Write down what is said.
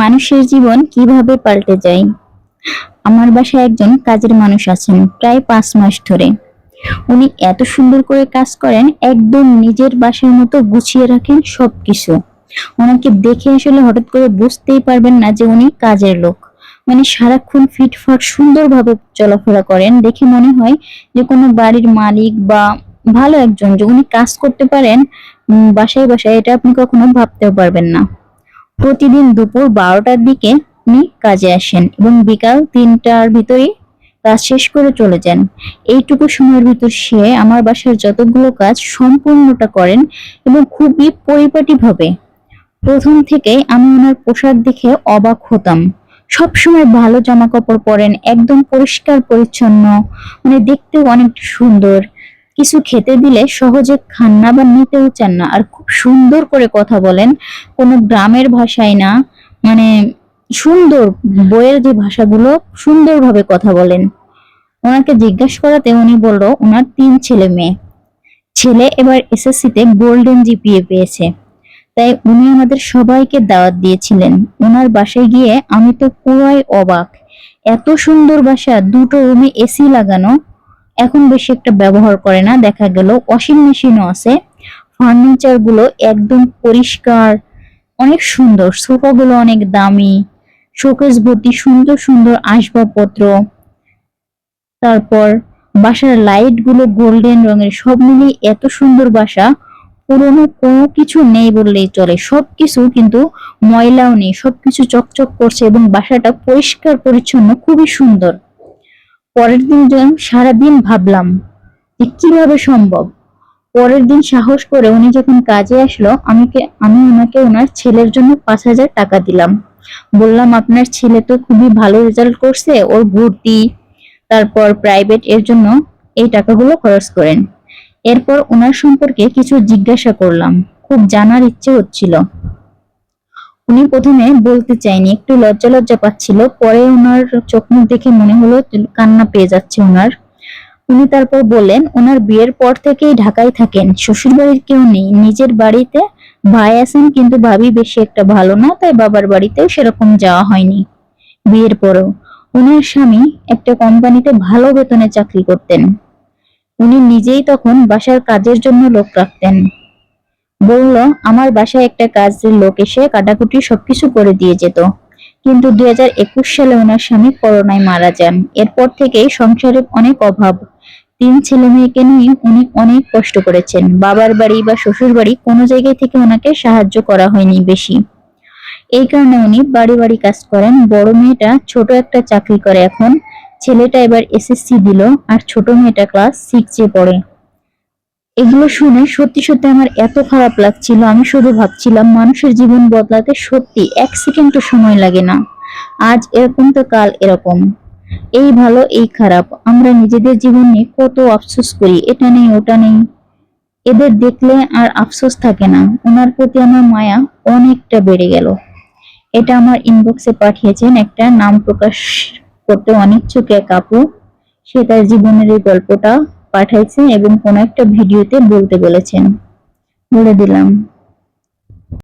মানুষের জীবন কীভাবে পাল্টে যায়? আমার বাসায় একজন কাজের মানুষ আছেন, প্রায় পাঁচ মাস ধরে। উনি এত সুন্দর করে কাজ করেন, একদম নিজের বাসার মতো গুছিয়ে রাখেন সবকিছু। ওনাকে দেখে আসলে হঠাৎ করে বুঝতেই পারবেন না যে উনি কাজের লোক। মানে সারাক্ষণ ফিটফাট, সুন্দরভাবে চলাফেরা করেন। দেখে মনে হয় যে কোনো বাড়ির মালিক বা ভালো একজন যে উনি কাজ করতে পারেন বাসায় বাসায়, এটা আপনি কখনো ভাবতেও পারবেন না। প্রতিদিন দুপুর বারোটার দিকে উনি কাজে আসেন এবং বিকাল তিনটার ভিতরে কাজ শেষ করে চলে যান। এইটুকু সময়ের ভিতর সে আমার বাসার যতগুলো কাজ সম্পূর্ণটা করেন এবং খুবই পরিপাটিভাবে। প্রথম থেকেই আমি ওনার পোশাক দেখে অবাক হতাম। সবসময় ভালো জামা কাপড় পরেন, একদম পরিষ্কার পরিচ্ছন্ন মানে দেখতেও অনেক সুন্দর। কিছু খেতে দিলে সহজে খান না বা নিতেও চান না। আর খুব সুন্দর করে কথা বলেন, কোনো গ্রামের ভাষায় না মানে সুন্দর বইয়ের যে ভাষাগুলো, সুন্দরভাবে কথা বলেন। ওনাকে জিজ্ঞাসা করাতে উনি বলল, ওনার তিন ছেলে মেয়ে। ছেলে এবার এসএসসিতে গোল্ডেন জিপিএ পেয়েছে। তাই উনি আমাদের সবাইকে দাওয়াত দিয়েছিলেন। ওনার বাসায় গিয়ে আমি তো পুরাই অবাক। এত সুন্দর বাসা, দুটো রুমে এসি লাগানো এখন বেশি একটা ব্যবহার করে না, দেখা গেল ওয়াশিং মেশিনও আছে। ফার্নিচারগুলো একদম পরিষ্কার, অনেক সুন্দর সোফাগুলো অনেক দামি শোকেস ভর্তি সুন্দর সুন্দর আসবাবপত্র। তারপর বাসার লাইটগুলো গোল্ডেন রঙের, সব মিলিয়ে এত সুন্দর বাসা, পুরোনো কোনো কিছু নেই বললেই চলে। সবকিছু কিন্তু ময়লাও নেই, সবকিছু চকচক করছে এবং বাসাটা পরিষ্কার পরিচ্ছন্ন, খুবই সুন্দর। পরের দিন সারাদিন ভাবলাম কীভাবে সম্ভব। পরের দিন সাহস করে উনি যখন কাজে আসলো, আমাকে, আমি ওনাকে ওনার ছেলের জন্য পাঁচ হাজার টাকা দিলাম। বললাম, আপনার ছেলে তো খুবই ভালো রেজাল্ট করছে, ওর ভর্তি। তারপর প্রাইভেট এর জন্য এই টাকাগুলো খরচ করেন। এরপর ওনার সম্পর্কে কিছু জিজ্ঞাসা করলাম। খুব জানার ইচ্ছে হচ্ছিল। উনি প্রথমে বলতে চাইনি একটু লজ্জা লজ্জা পাচ্ছিল। পরে ওনার চোখ মুখ দেখে মনে হলো কান্না পেয়ে যাচ্ছে ওনার উনি তারপর বললেন ওনার বিয়ের পর থেকেই ঢাকায় থাকেন শ্বশুর বাড়ির কেউ নেই। নিজের বাড়িতে ভাই আছেন কিন্তু ভাবি বেশি একটা ভালো না, তাই বাবার বাড়িতেও সেরকম যাওয়া হয়নি বিয়ের পরেও। ওনার স্বামী একটা কোম্পানিতে ভালো বেতনে চাকরি করতেন। উনি নিজেই তখন বাসার কাজের জন্য লোক রাখতেন। বলল, আমার বাসায় একটা কাজের লোক এসে কাটাকুটি সবকিছু করে দিয়ে যেত। কিন্তু দুই হাজার একুশ সালে ওনার স্বামী করোনায় মারা যান। এরপর থেকেই সংসারে অনেক অভাব। তিন ছেলে মেয়েকে নিয়ে উনি অনেক কষ্ট করেছেন। বাবার বাড়ি বা শ্বশুর বাড়ি কোনো জায়গায় থেকে ওনাকে সাহায্য করা হয়নি বেশি। এই কারণে উনি বাড়ি বাড়ি কাজ করেন। বড় মেয়েটা ছোট একটা চাকরি করে এখন। ছেলেটা এবার এসএসসি দিল আর ছোট মেয়েটা ক্লাস সিক্সে পড়ে। এগুলো শুনে সত্যি সত্যি আমার এত খারাপ লাগছিল। আমি শুধু ভাবছিলাম, মানুষের জীবন বদলাতে সত্যি এক সেকেন্ডও সময় লাগে না। আজ এরকম তো কাল এরকম। এই ভালো, এই খারাপ। আমরা নিজেদের জীবন নিয়ে কত আফসোস করি, এটা নেই, ওটা নেই। এদের দেখলে আর আফসোস থাকে না। ওনার প্রতি আমার মায়া অনেকটা বেড়ে গেল। এটা আমার ইনবক্সে পাঠিয়েছেন একটা নাম প্রকাশ করতে অনিচ্ছুক এক আপু। সে তার জীবনের এই গল্পটা পাঠাইছে এবং কোনো একটা ভিডিওতে বলতে বলেছেন। বলে দিলাম।